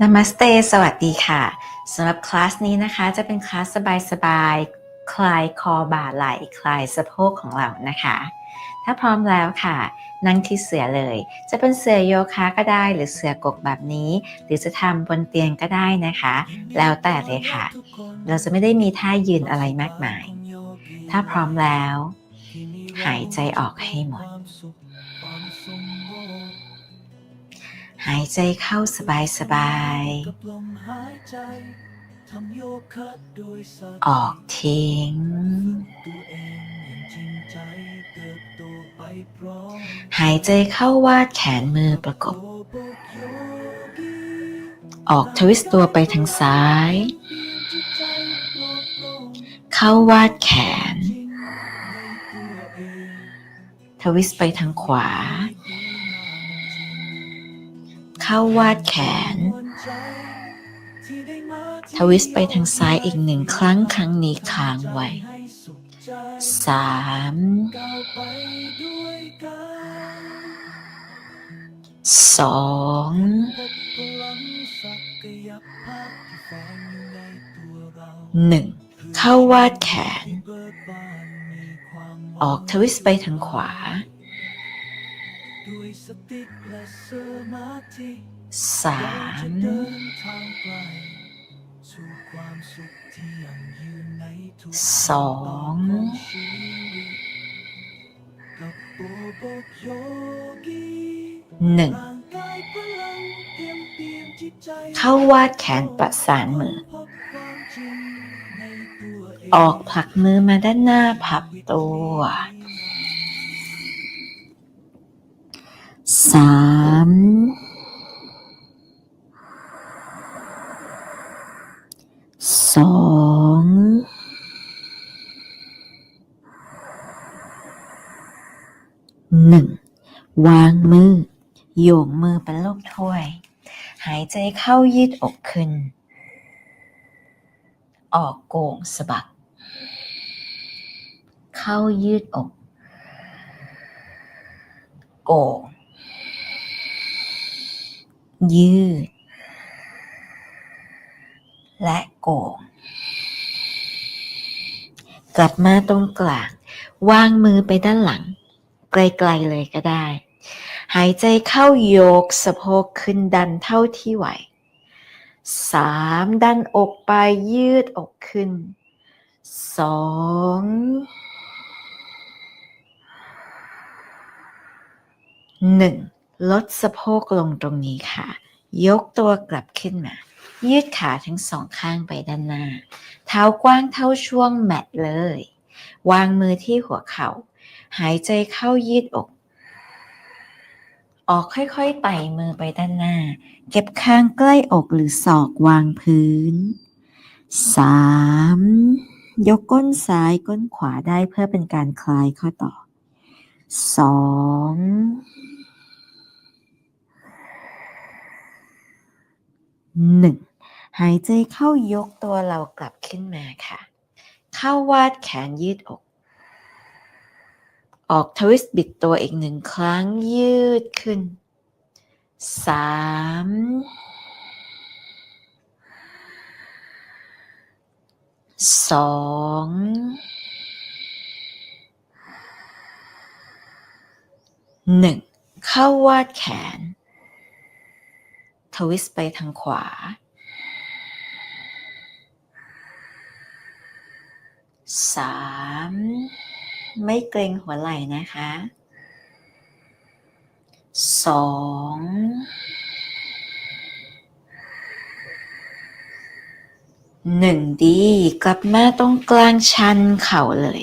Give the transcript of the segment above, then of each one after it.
นามาสเต สวัสดีค่ะ สำหรับคลาสนี้นะคะ จะเป็นคลาสสบายๆ คลายคอบ่าไหล่ คลายสะโพกของเรานะคะ ถ้าพร้อมแล้วค่ะ นั่งที่เสือเลย จะเป็นเสือโยคะก็ได้ หรือเสือกกแบบนี้ หรือจะทำบนเตียงก็ได้นะคะ แล้วแต่เลยค่ะ เราจะไม่ได้มีท่ายืนอะไรมากมาย ถ้าพร้อมแล้ว หายใจออกให้หมด หายใจเข้าสบายสบายๆออกทิ้ง หายใจเข้าวาดแขนมือประกบ ออกทวิสต์ตัวไปทางซ้าย เข้าวาดแขน ทวิสต์ไปทางขวา เข้าวาดแขน ทวิสไปทางซ้ายอีกหนึ่งครั้งครั้งนี้ค้างไว้สามสองหนึ่งเข้าวาดแขน ออกทวิสไปทางขวา สามสองหนึ่งเข้าวาดแขนประสานมือออกผลักมือมาด้านหน้าพับตัว สามสองหนึ่งวางมือ โยงมือเป็นรูปถ้วย หายใจเข้ายืดอกขึ้น ออกโก่งสะบัดเข้ายืดอก โก่ง ยืด และโก่ง กลับมาตรงกลาง วางมือไปด้านหลัง ไกลๆเลยก็ได้ หายใจเข้าโยกสะโพกขึ้นดันเท่าที่ไหวสามดันอกไปยืดอกขึ้นสองหนึ่ง ลดสะโพกลงตรงนี้ค่ะ ยกตัวกลับขึ้นมา ยืดขาทั้งสองข้างไปด้านหน้า เท้ากว้างเท่าช่วงแมตเลย วางมือที่หัวเขา่า หายใจเข้ายืดอก ออกค่อยๆไต่มือไปด้านหน้า เก็บข้างใกล้อกหรือศอกวางพื้นสามยกก้นซ้ายก้นขวาได้เพื่อเป็นการคลายข้อต่อส หนึ่งหายใจเข้ายกตัวเรากลับขึ้นมาค่ะ เข้าวาดแขนยืดอก ออกทวิสต์บิดตัวอีกหนึ่งครั้งยืดขึ้นสามสองหนึ่งเข้าวาดแขน ทวิสไปทางขวา สาม ไม่เกรงหัวไหล่นะคะ สอง หนึ่งดี กลับมาตรงกลางชันเข่าเลย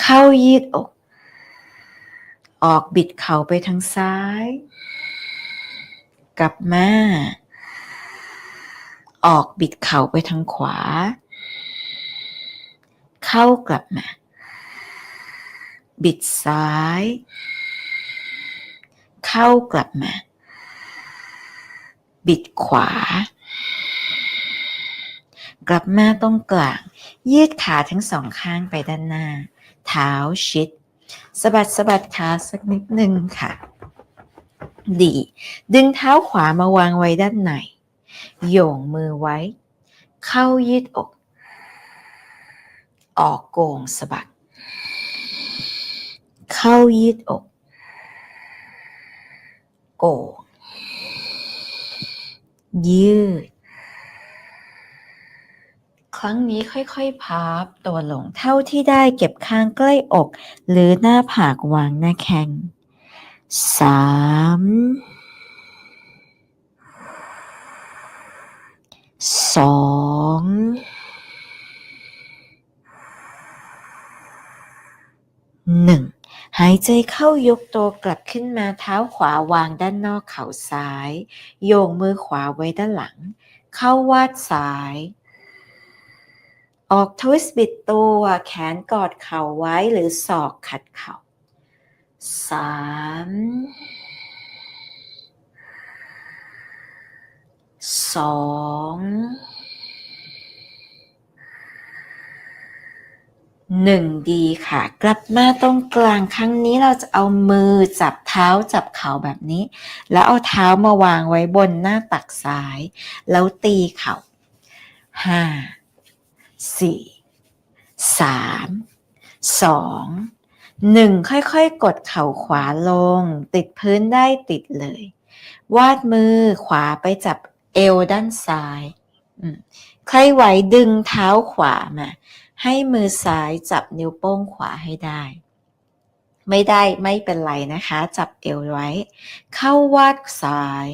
เข้ายืดอก ออกบิดเข่าไปทางซ้าย กลับมา ออกบิดเข่าไปทางขวา เข้ากลับมา บิดซ้าย เข้ากลับมา บิดขวา กลับมาตรงกลาง ยืดขาทั้งสองข้างไปด้านหน้า เท้าชิดสะบัดสะบัดขาสักนิดหนึ่งค่ะ ดี ดึงเท้าขวามาวางไว้ด้านในโยงมือไว้ เข้ายืดอก ออกโก่งสะบัดเข้ายืดอก โก่งยืด ครั้งนี้ค่อยๆ พับตัวลงเท่าที่ได้เก็บข้างใกล้อก หรือหน้าผากวางหน้าแข้ง สามสองหนึ่งหายใจเข้ายกตัวกลับขึ้นมาเท้าขวาวางด้านนอกเข่าซ้าย โยงมือขวาไว้ด้านหลัง เข้าวาดซ้าย ออกทวิสต์บิดตัวแขนกอดเข่าไว้หรือศอกขัดเข่า สามสองหนึ่งดีค่ะ กลับมาตรงกลางครั้งนี้เราจะเอามือจับเท้าจับเข่าแบบนี้ แล้วเอาเท้ามาวางไว้บนหน้าตักซ้าย แล้วตีเข่าห้าสี่สามสอง หนึ่งค่อยๆ กดเข่าขวาลง ติดพื้นได้ติดเลย วาดมือขวาไปจับเอวด้านซ้ายใครไหวดึงเท้าขวามา ให้มือซ้ายจับนิ้วโป้งขวาให้ได้ ไม่ได้ไม่เป็นไรนะคะ จับเอวไว้ เข้าวาดซ้าย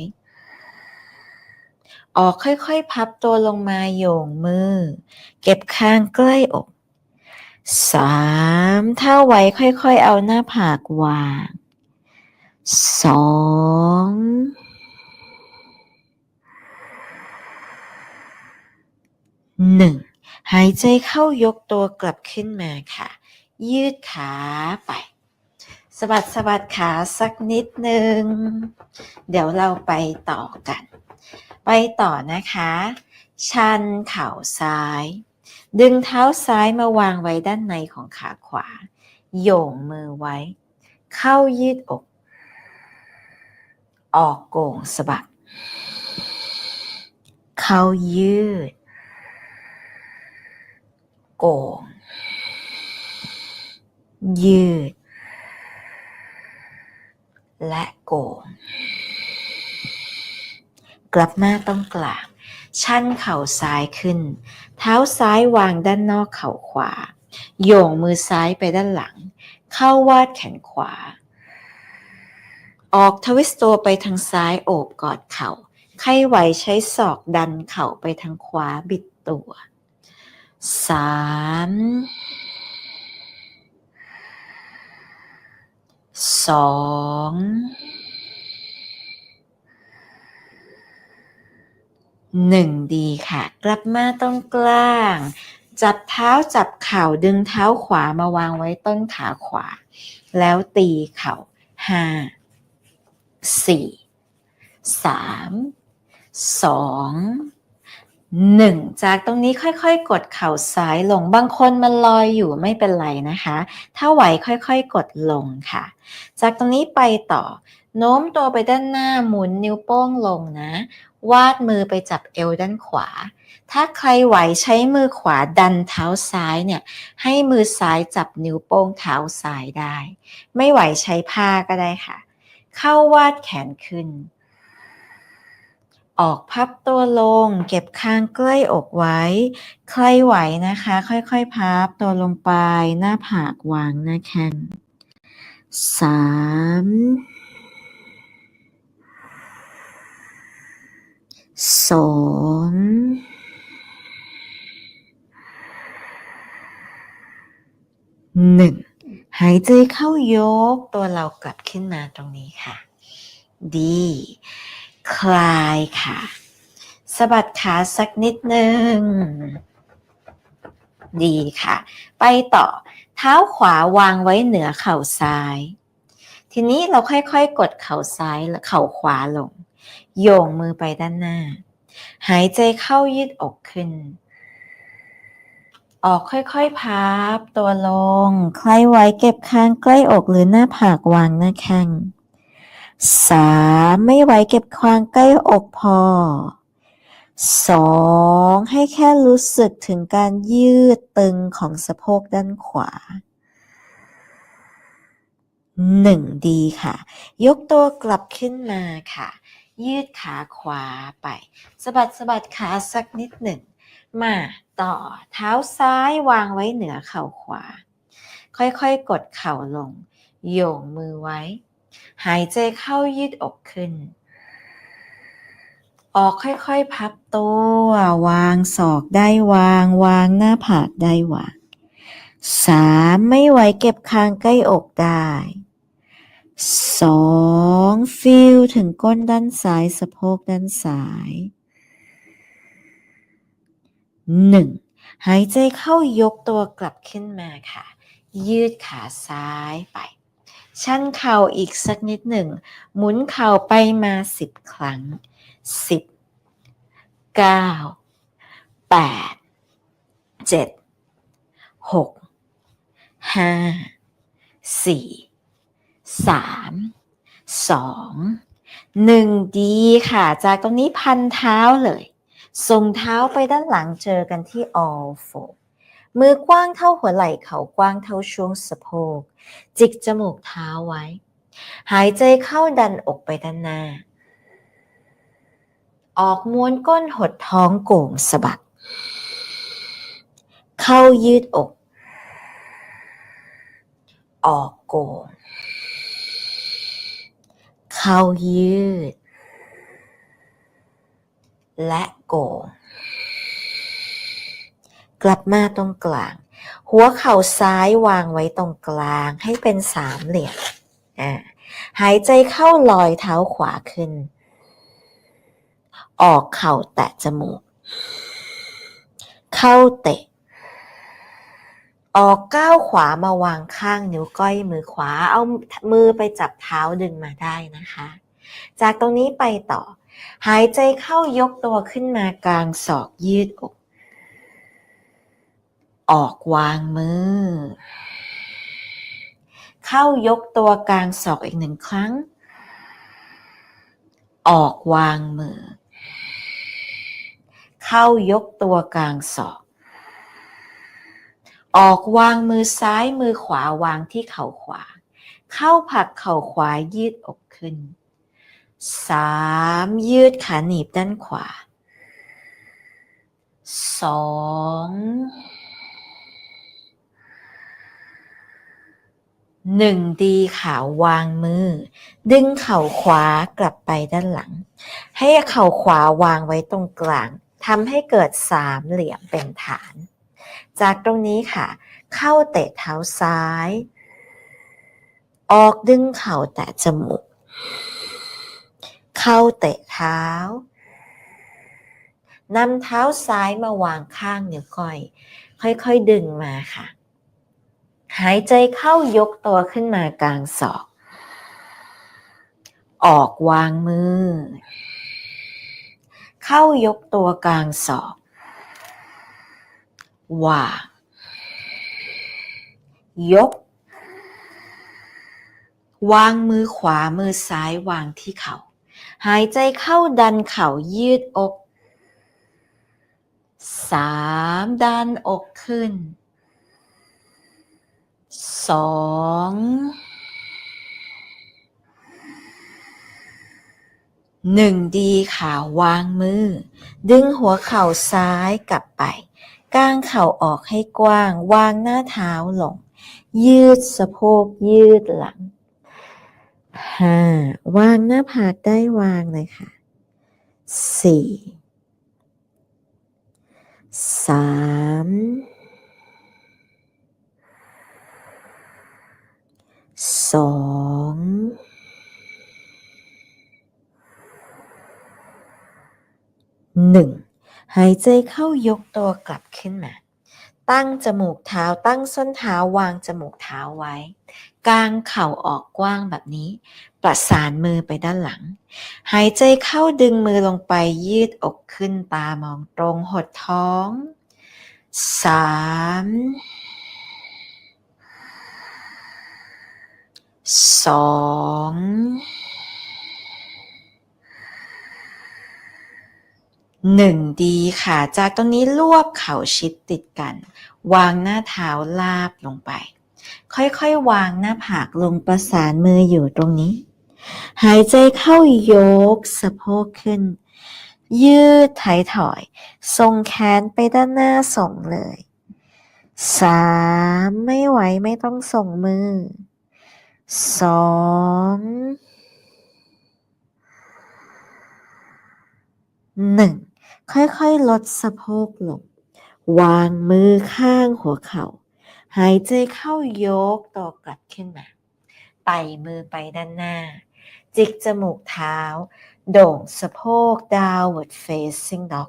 ออกค่อยๆ พับตัวลงมาโยงมือ เก็บคางใกล้อก สามถ้าไหวค่อยๆ เอาหน้าผากวางสองหนึ่งหายใจเข้ายกตัวกลับขึ้นมาค่ะ ยืดขาไปสบัดสบัดขาสักนิดหนึ่ง เดี๋ยวเราไปต่อกัน ไปต่อนะคะ ชันเข่าซ้าย ดึงเท้าซ้ายมาวางไว้ด้านในของขาขวา โยงมือไว้ เข้ายืดอก ออกโก่งสะบัด เข้ายืด โก่ง ยืด และโก่ง กลับมาตรงกลาง ชันเข่าซ้ายขึ้น เท้าซ้ายวางด้านนอกเข่าขวา โยงมือซ้ายไปด้านหลัง เข้าวาดแขนขวา ออกทวิสต์ตัวไปทางซ้ายโอบกอดเข่าใครไหวใช้ศอกดันเข่าไปทางขวาบิดตัวสามสอง หนึ่งดีค่ะ กลับมาตรงกลาง จับเท้าจับเข่าดึงเท้าขวามาวางไว้ต้นขาขวา แล้วตีเข่าห้าสี่สามสองหนึ่งจากตรงนี้ค่อยๆ กดเข่าซ้ายลง บางคนมันลอยอยู่ไม่เป็นไรนะคะ ถ้าไหวค่อยๆ กดลงค่ะ จากตรงนี้ไปต่อ โน้มตัวไปด้านหน้าหมุนนิ้วโป้งลงนะ วาดมือไปจับเอวด้านขวา ถ้าใครไหวใช้มือขวาดันเท้าซ้ายเนี่ย ให้มือซ้ายจับนิ้วโป้งเท้าซ้ายได้ ไม่ไหวใช้ผ้าก็ได้ค่ะ เข้าวาดแขนขึ้น ออกพับตัวลง เก็บคางใกล้อกไว้ ใครไหวนะคะ ค่อยๆพับตัวลงไป หน้าผากวางหน้าแข้งสาม สองหนึ่งหายใจเข้ายกตัวเรากลับขึ้นมาตรงนี้ค่ะ ดี คลายค่ะสะบัดขาสักนิดนึง ดีค่ะ ไปต่อ เท้าขวาวางไว้เหนือเข่าซ้าย ทีนี้เราค่อยๆ กดเข่าซ้ายและเข่าขวาลง โยงมือไปด้านหน้า หายใจเข้ายืดอกขึ้น ออกค่อยๆพับตัวลง ใครไว้เก็บคางใกล้อกหรือหน้าผากวางหน้าแข้งสามไม่ไหวเก็บคางใกล้อกพอสองให้แค่รู้สึกถึงการยืดตึงของสะโพกด้านขวาหนึ่งดีค่ะ ยกตัวกลับขึ้นมาค่ะ ยืดขาขวาไปสะบัดสะบัดขาสักนิดหนึ่ง มาต่อเท้าซ้ายวางไว้เหนือเข่าขวา ค่อยๆ กดเข่าลง โยงมือไว้ หายใจเข้ายืดอกขึ้น ออกค่อยๆ พับตัววางศอกได้วางวางหน้าผากได้วางสามไม่ไหวเก็บคางใกล้อกได้ สองฟิลถึงก้นด้านซ้ายสะโพกด้านซ้ายหนึ่งหายใจเข้ายกตัวกลับขึ้นมาค่ะ ยืดขาซ้ายไป ชันเข่าอีกสักนิดหนึ่ง หมุนเข่าไปมาสิบครั้งสิบเก้าแปดเจ็ดหกห้าสี่ สามสองหนึ่งดีค่ะ จากตรงนี้พันเท้าเลยส่งเท้าไปด้านหลังเจอกันที่ all four มือกว้างเท่าหัวไหล่เขากว้างเท่าช่วงสะโพก จิกจมูกเท้าไว้ หายใจเข้าดันอกไปด้านหน้า ออกม้วนก้นหดท้องโก่งสะบัดเข้ายืดอก ออกโก่ง เข้ายืด และโก่งกลับมาตรงกลาง หัวเข่าซ้ายวางไว้ตรงกลางให้เป็นสามเหลี่ยมอ่าหายใจเข้าลอยเท้าขวาขึ้น ออกเข่าแตะจมูก เข้าเตะ ออกก้าวขวามาวางข้างนิ้วก้อยมือขวา เอามือไปจับเท้าดึงมาได้นะคะ จากตรงนี้ไปต่อ หายใจเข้ายกตัวขึ้นมากลางศอกยืดอก ออกวางมือ เข้ายกตัวกลางศอกอีกหนึ่งครั้ง ออกวางมือ เข้ายกตัวกลางศอก ออกวางมือซ้ายมือขวาวางที่เข่าขวา เข้าผักเข่าขวายืดอกขึ้นสามยืดขาหนีบด้านขวาสองหนึ่งดีขาวางมือ ดึงเข่าขวากลับไปด้านหลัง ให้เข่าขวาวางไว้ตรงกลางทำให้เกิดสามเหลี่ยมเป็นฐาน จากตรงนี้ค่ะ เข้าเตะเท้าซ้าย ออกดึงเข่าแตะจมูก เข้าเตะเท้านำเท้าซ้ายมาวางข้างนิ้วก้อย ค่อยๆดึงมาค่ะ หายใจเข้ายกตัวขึ้นมากลางศอก ออกวางมือ เข้ายกตัวกลางศอก วางยก วางมือขวามือซ้ายวางที่เขา่า หายใจเข้าดันเข่ายืดอกสามดันอกขึ้นสองหนึ่งดีขาวางมือ ดึงหัวเข่าซ้ายกลับไป ก้างเข่าออกให้กว้าง วางหน้าเท้าลง ยืดสะโพกยืดหลังห้าวางหน้าผากได้วางเลยค่ะสี่สามสองหนึ่ง หายใจเข้ายกตัวกลับขึ้นมา ตั้งจมูกเท้าตั้งส้นเท้าวางจมูกเท้าไว้ กางเข่าออกกว้างแบบนี้ ประสานมือไปด้านหลัง หายใจเข้าดึงมือลงไปยืดอกขึ้นตามองตรงหดท้องสามสอง หนึ่งดีค่ะ จากตรงนี้รวบเข่าชิดติดกัน วางหน้าเท้าลาบลงไป ค่อยๆ วางหน้าผากลงประสานมืออยู่ตรงนี้ หายใจเข้ายกสะโพกขึ้น ยืดไถายถอยส่งแขนไปด้านหน้าส่งเลยสามไม่ไหวไม่ต้องส่งมือสองหนึ่ง ค่อยๆ ลดสะโพกลง วางมือข้างหัวเขา่า หายใจเข้ายกตัวกลับขึ้นมาไปมือไปด้านหน้า จิกจมูกเท้า โด่งสะโพก downward facing dog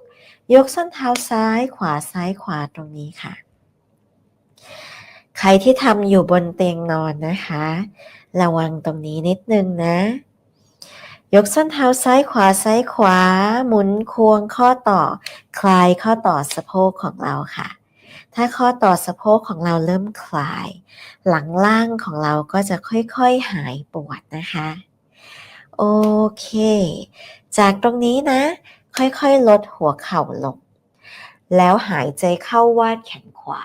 ยกส้นเท้าซ้ายขวาซ้ายขวาตรงนี้ค่ะ ใครที่ทำอยู่บนเตียงนอนนะคะ ระวังตรงนี้นิดนึงนะ ยกส้นเท้าซ้ายขวาซ้ายขวา หมุนควงข้อต่อ คลายข้อต่อสะโพกของเราค่ะ ถ้าข้อต่อสะโพกของเราเริ่มคลาย หลังล่างของเราก็จะค่อยๆหายปวดนะคะ โอเค จากตรงนี้นะ ค่อยๆลดหัวเข่าลง แล้วหายใจเข้าวาดแขนขวา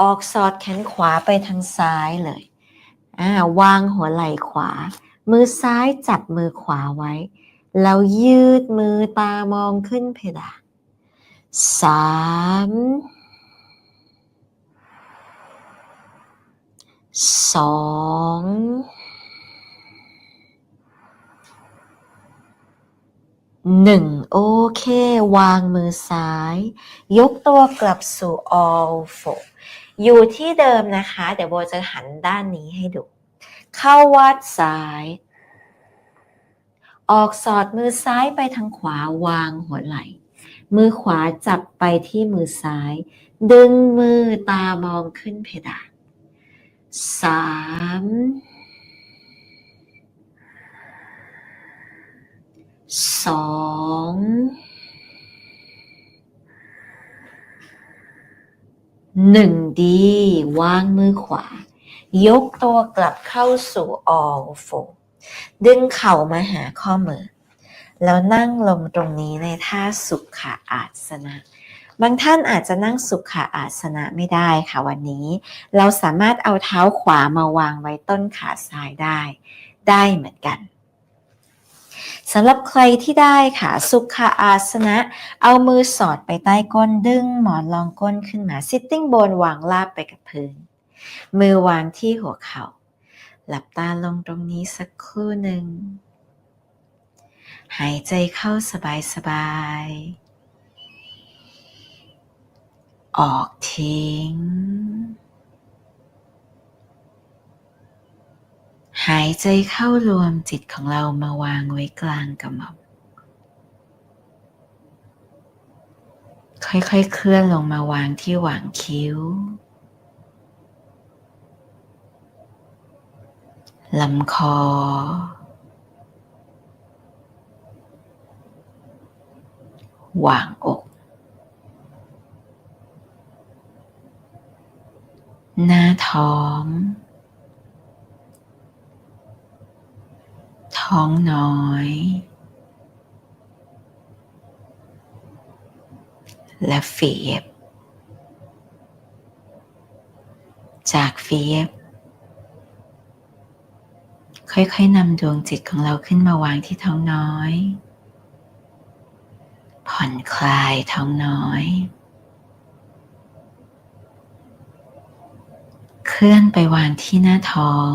ออกสอดแขนขวาไปทางซ้ายเลย วางหัวไหล่ขวา มือซ้ายจับมือขวาไว้ แล้วยืดมือตามองขึ้นเพดานสามสองหนึ่งโอเค วางมือซ้าย ยกตัวกลับสู่ all four อยู่ที่เดิมนะคะ เดี๋ยวโบจะหันด้านนี้ให้ดู เข้าวาดซ้าย ออกสอดมือซ้ายไปทางขวาวางหัวไหล่ มือขวาจับไปที่มือซ้าย ดึงมือตามองขึ้นเพดานสามสองหนึ่งดี วางมือขวา ยกตัวกลับเข้าสู่ all four ดึงเข่ามาหาข้อมือ แล้วนั่งลงตรงนี้ในท่าสุขาอาสนะ บางท่านอาจจะนั่งสุขาอาสนะไม่ได้ค่ะวันนี้ เราสามารถเอาเท้าขวามาวางไว้ต้นขาซ้ายได้ ได้เหมือนกันสำหรับใครที่ได้ค่ะสุขาอาสนะ เอามือสอดไปใต้ก้นดึงหมอนรองก้นขึ้นมา sitting bone วางลาบไปกับพื้น มือวางที่หัวเขา่า หลับตาลงตรงนี้สักครู่หนึ่ง หายใจเข้าสบายสบาย ออกทิ้ง หายใจเข้ารวมจิตของเรามาวางไว้กลางกระหม่อมค่อยๆ เคลื่อนลงมาวางที่หว่างคิ้ว ลำคอ หว่างอก หน้าท้อง ท้องน้อย และฝียบ จากฝียบ ค่อยๆนำดวงจิตของเราขึ้นมาวางที่ท้องน้อย ผ่อนคลายท้องน้อย เคลื่อนไปวางที่หน้าท้อง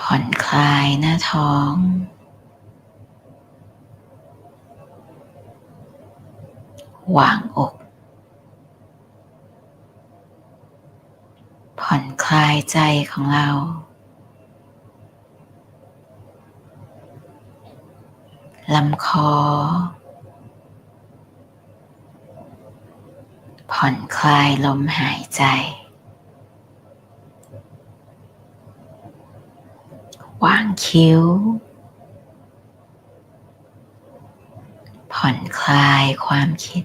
ผ่อนคลายหน้าท้องวางอก ผ่อน คลายใจของเรา ลำคอ ผ่อนคลายลมหายใจ วางคิ้ว ผ่อนคลายความคิด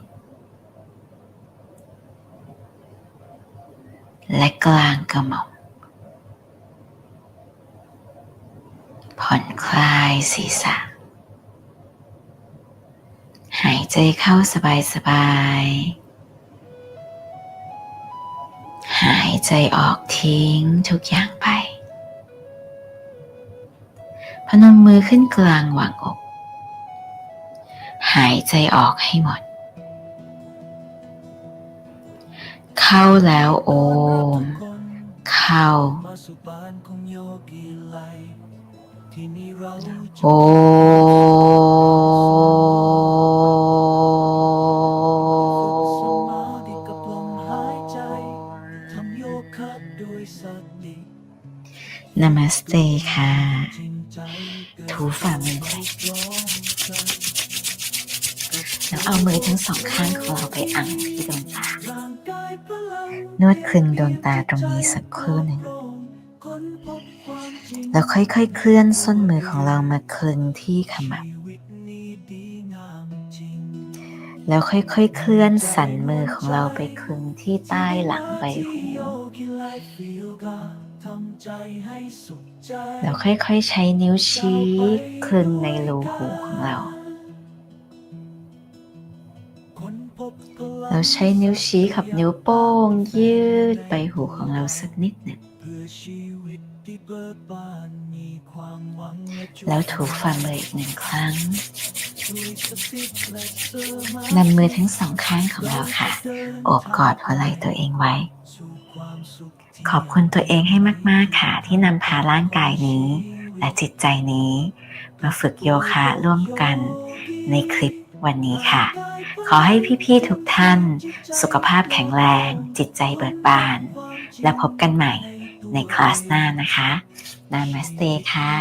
และกลางกระหม่อม ผ่อนคลายศีรษะ หายใจเข้าสบายๆหายใจออกทิ้งทุกอย่างไป พนมมือขึ้นกลางหว่างอก หายใจออกให้หมด เข้าแล้วโอม เข้ามาสู่บ้านของโยกีไลที่นี่เราจะโอมสมาธิกับลมหายใจทำโยคะด้วยสตินามาสเตค่ะจริงใจเกิดถูฝ่ามือไว้ร้องใจ แล้วเอามือทั้งสองข้างของเราไปอังที่ดวงตา นวดคลึงดวงตาตรงนี้สักครู่หนึ่ง แล้วค่อยๆ เคลื่อนส้นมือของเรามาคลึงที่ขมับ แล้วค่อยๆ เคลื่อนสันมือของเราไปคลึงที่ใต้หลังใบหูแล้วค่อยๆ ใช้นิ้วชี้คลึงในรูหูของเรา แล้วใช้นิ้วชี้กับนิ้วโป้ง ยืดใบหูของเราสักนิดหนึ่งแล้วถูฝ่ามืออีกหนึ่งครั้งนำมือทั้งสองข้างของเราค่ะ โอบกอดหัวไหล่ตัวเองไว้ ขอบคุณตัวเองให้มาก ๆ ค่ะ ที่นำพาร่างกายนี้ และจิตใจนี้ มาฝึกโยคะร่วมกันในคลิปวันนี้ค่ะ ขอให้พี่ๆทุกท่าน สุขภาพแข็งแรง จิตใจเบิกบาน และพบกันใหม่ในคลาสหน้านะคะ นามาสเตค่ะ